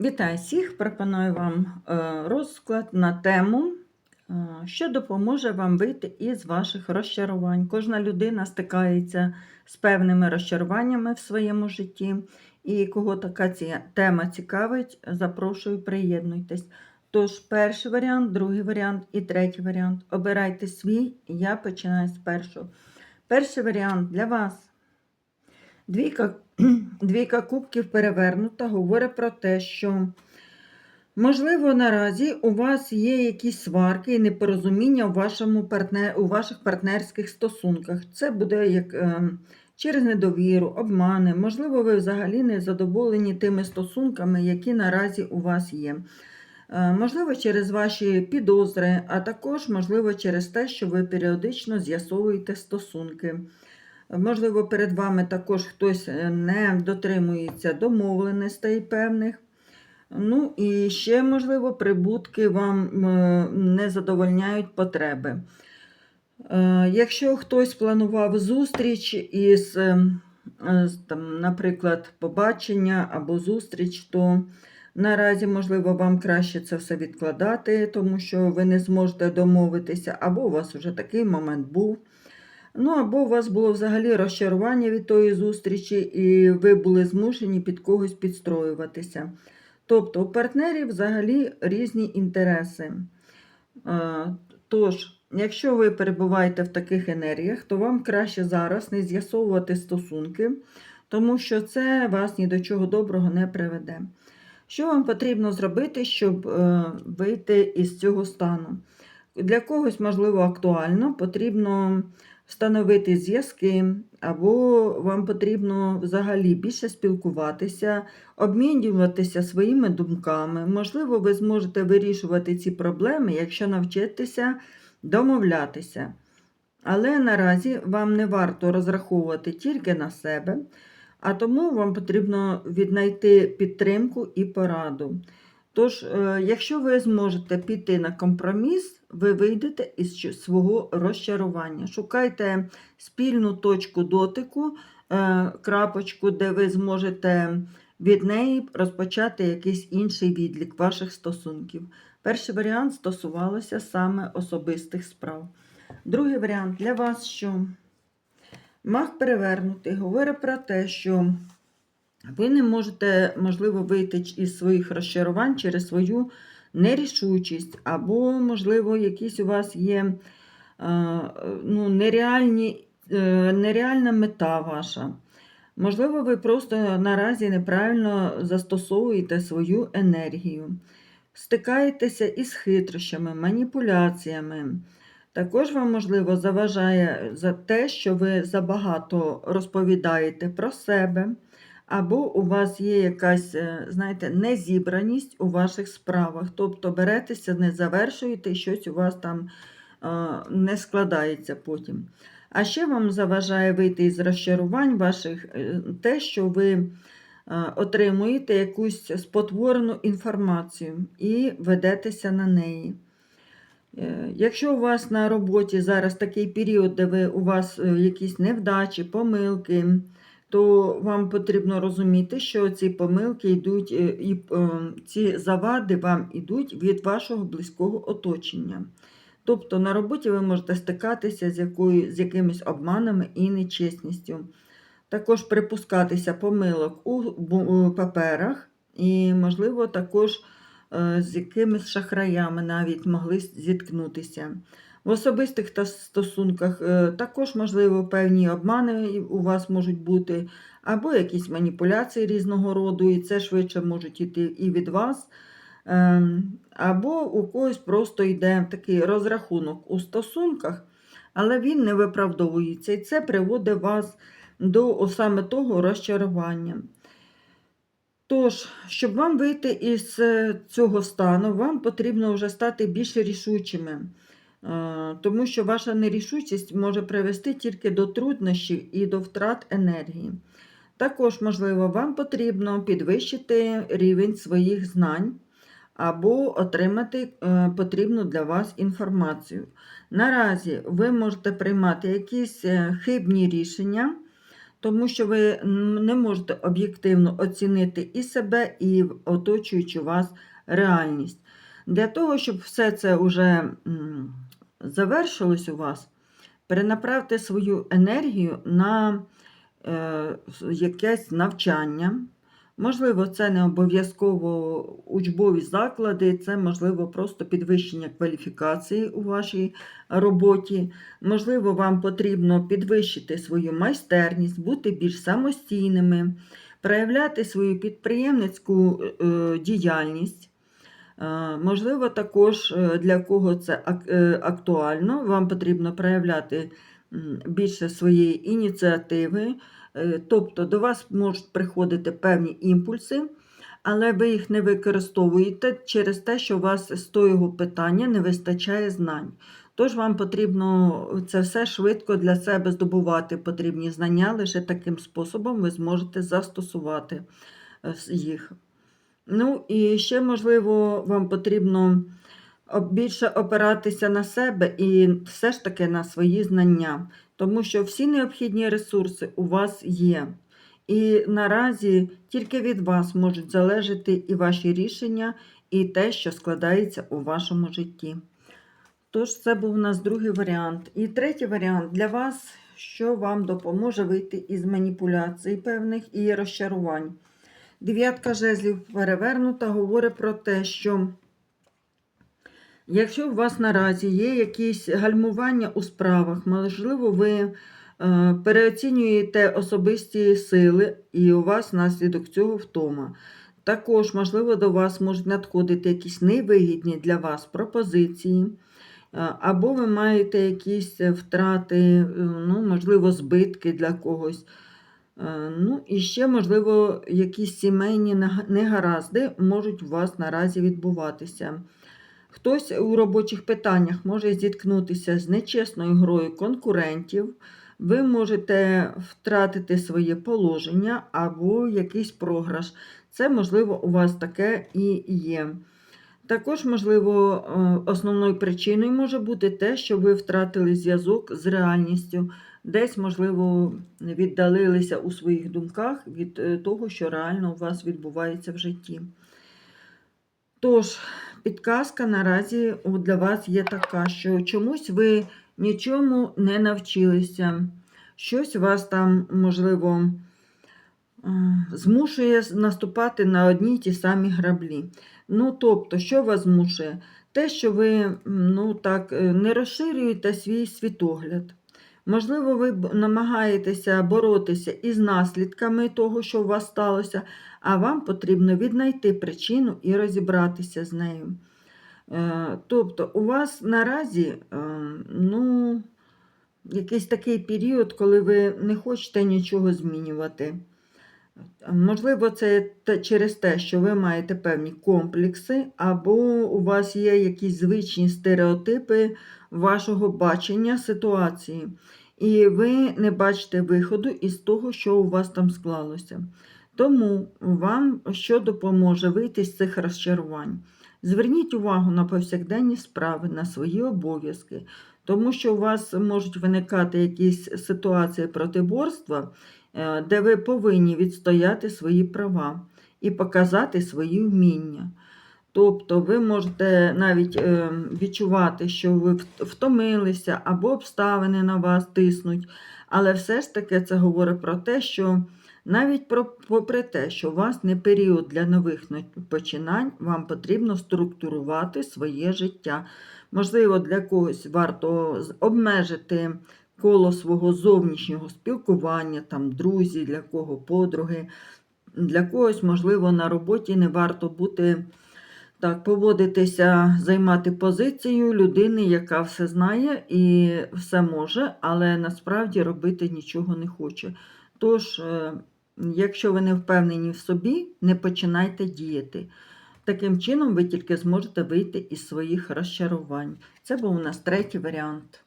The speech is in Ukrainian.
Вітаю всіх! Пропоную вам е, розклад на тему, е, що допоможе вам вийти із ваших розчарувань. Кожна людина стикається з певними розчаруваннями в своєму житті, і кого така ці- тема цікавить, запрошую, приєднуйтесь. Тож, перший варіант, другий варіант і третій варіант. Обирайте свій, я починаю з першого. Перший варіант для вас. Двійка, двійка кубків перевернута говорить про те, що, можливо, наразі у вас є якісь сварки і непорозуміння у, вашому партнер, у ваших партнерських стосунках. Це буде як е, через недовіру, обмани. Можливо, ви взагалі не задоволені тими стосунками, які наразі у вас є. Е, Можливо, через ваші підозри, а також, можливо, через те, що ви періодично з'ясовуєте стосунки. Можливо, перед вами також хтось е, не дотримується домовленостей певних. Ну і ще, можливо, прибутки вам е, не задовольняють потреби. Е, Якщо хтось планував зустріч із, там, наприклад, побачення або зустріч, то наразі, можливо, вам краще це все відкладати, тому що ви не зможете домовитися, або у вас вже такий момент був. Ну, або у вас було взагалі розчарування від тої зустрічі, і ви були змушені під когось підстроюватися. Тобто у партнерів взагалі різні інтереси. Е, Тож, якщо ви перебуваєте в таких енергіях, то вам краще зараз не з'ясовувати стосунки, тому що це вас ні до чого доброго не приведе. Що вам потрібно зробити, щоб е, вийти із цього стану? Для когось, можливо, актуально, потрібно встановити зв'язки, або вам потрібно взагалі більше спілкуватися, обмінюватися своїми думками. Можливо, ви зможете вирішувати ці проблеми, якщо навчитеся домовлятися. Але наразі вам не варто розраховувати тільки на себе, а тому вам потрібно віднайти підтримку і пораду. Тож, е, якщо ви зможете піти на компроміс, ви вийдете із свого розчарування. Шукайте спільну точку дотику, е, крапочку, де ви зможете від неї розпочати якийсь інший відлік ваших стосунків. Перший варіант стосувалося саме особистих справ. Другий варіант для вас, що маг перевернутий говорить про те, що ви не можете, можливо, вийти із своїх розчарувань через свою нерішучість, або, можливо, якісь у вас є е, ну, нереальні, е, нереальна мета ваша. Можливо, ви просто наразі неправильно застосовуєте свою енергію, стикаєтеся із хитрощами, маніпуляціями. Також вам, можливо, заважає за те, що ви забагато розповідаєте про себе, або у вас є якась, е, знаєте, незібраність у ваших справах. Тобто беретеся, не завершуєте, щось у вас там е, не складається потім. А ще вам заважає вийти із розчарувань ваших е, те, що ви отримуєте якусь спотворену інформацію і ведетеся на неї. Якщо у вас на роботі зараз такий період, де ви, у вас якісь невдачі, помилки, то вам потрібно розуміти, що ці помилки йдуть, е, і е, ці завади вам йдуть від вашого близького оточення. Тобто на роботі ви можете стикатися з, якою, з якимись обманами і нечесністю. Також припускатися помилок у паперах, і, можливо, також е, з якимись шахраями навіть могли зіткнутися. В особистих та стосунках е, також, можливо, певні обмани у вас можуть бути, або якісь маніпуляції різного роду, і це швидше можуть йти і від вас. Ем, Або у когось просто йде такий розрахунок у стосунках, але він не виправдовується. І це приводить вас до саме того розчарування. Тож, щоб вам вийти із е, цього стану, вам потрібно вже стати більш рішучими, тому що ваша нерішучість може привести тільки до труднощів і до втрат енергії. Також, можливо, вам потрібно підвищити рівень своїх знань або отримати е, потрібну для вас інформацію. Наразі ви можете приймати якісь е, хибні рішення, тому що ви не можете об'єктивно оцінити і себе, і оточуючу вас реальність. Для того, щоб все це вже завершилось у вас, перенаправте свою енергію на е, якесь навчання. Можливо, це не обов'язково учбові заклади, це можливо просто підвищення кваліфікації у вашій роботі. Можливо, вам потрібно підвищити свою майстерність, бути більш самостійними, проявляти свою підприємницьку е, діяльність. Е, Можливо, також е, для кого це е, актуально, вам потрібно проявляти більше своєї ініціативи, тобто до вас можуть приходити певні імпульси, але ви їх не використовуєте через те, що у вас з того питання не вистачає знань. Тож вам потрібно це все швидко для себе здобувати потрібні знання, лише таким способом ви зможете застосувати їх. Ну і ще, можливо, вам потрібно більше опиратися на себе і все ж таки на свої знання, тому що всі необхідні ресурси у вас є. І наразі тільки від вас можуть залежати і ваші рішення, і те, що складається у вашому житті. Тож, це був у нас другий варіант. І третій варіант для вас, що вам допоможе вийти із маніпуляцій певних і розчарувань. Дев'ятка жезлів перевернута говорить про те, що якщо у вас наразі є якісь гальмування у справах, можливо, ви е, переоцінюєте особисті сили, і у вас внаслідок цього втома. Також, можливо, до вас можуть надходити якісь невигідні для вас пропозиції. Е, Або ви маєте якісь втрати, е, ну, можливо, збитки для когось. Е, Ну, і ще, можливо, якісь сімейні негаразди можуть у вас наразі відбуватися. Хтось у робочих питаннях може зіткнутися з нечесною грою конкурентів. Ви можете втратити своє положення або якийсь програш. Це, можливо, у вас таке і є. Також, можливо, е, основною причиною може бути те, що ви втратили зв'язок з реальністю. Десь, можливо, віддалилися у своїх думках від е, того, що реально у вас відбувається в житті. Тож, підказка наразі для вас є така, що чомусь ви нічому не навчилися. Щось вас там, можливо, е, змушує наступати на одні й ті самі граблі. Ну, тобто, що вас змушує? Те, що ви ну, так, е, не розширюєте свій світогляд. Можливо, ви намагаєтеся боротися із наслідками того, що у вас сталося, а вам потрібно віднайти причину і розібратися з нею. Е, Тобто, у вас наразі е, ну, якийсь такий період, коли ви не хочете нічого змінювати. Можливо, це через те, що ви маєте певні комплекси, або у вас є якісь звичні стереотипи вашого бачення ситуації, і ви не бачите виходу із того, що у вас там склалося. Тому вам що допоможе вийти з цих розчарувань? Зверніть увагу на повсякденні справи, на свої обов'язки, тому що у вас можуть виникати якісь ситуації протиборства, де ви повинні відстояти свої права і показати свої вміння. Тобто ви можете навіть е, відчувати, що ви втомилися або обставини на вас тиснуть, але все ж таки це говорить про те, що навіть про, попри те, що у вас не період для нових починань, вам потрібно структурувати своє життя. Можливо, для когось варто обмежити коло свого зовнішнього спілкування, там друзі, для кого подруги. Для когось, можливо, на роботі не варто бути так, поводитися, займати позицію людини, яка все знає і все може, але насправді робити нічого не хоче. Тож, е, якщо ви не впевнені в собі, не починайте діяти. Таким чином, ви тільки зможете вийти із своїх розчарувань. Це був у нас третій варіант.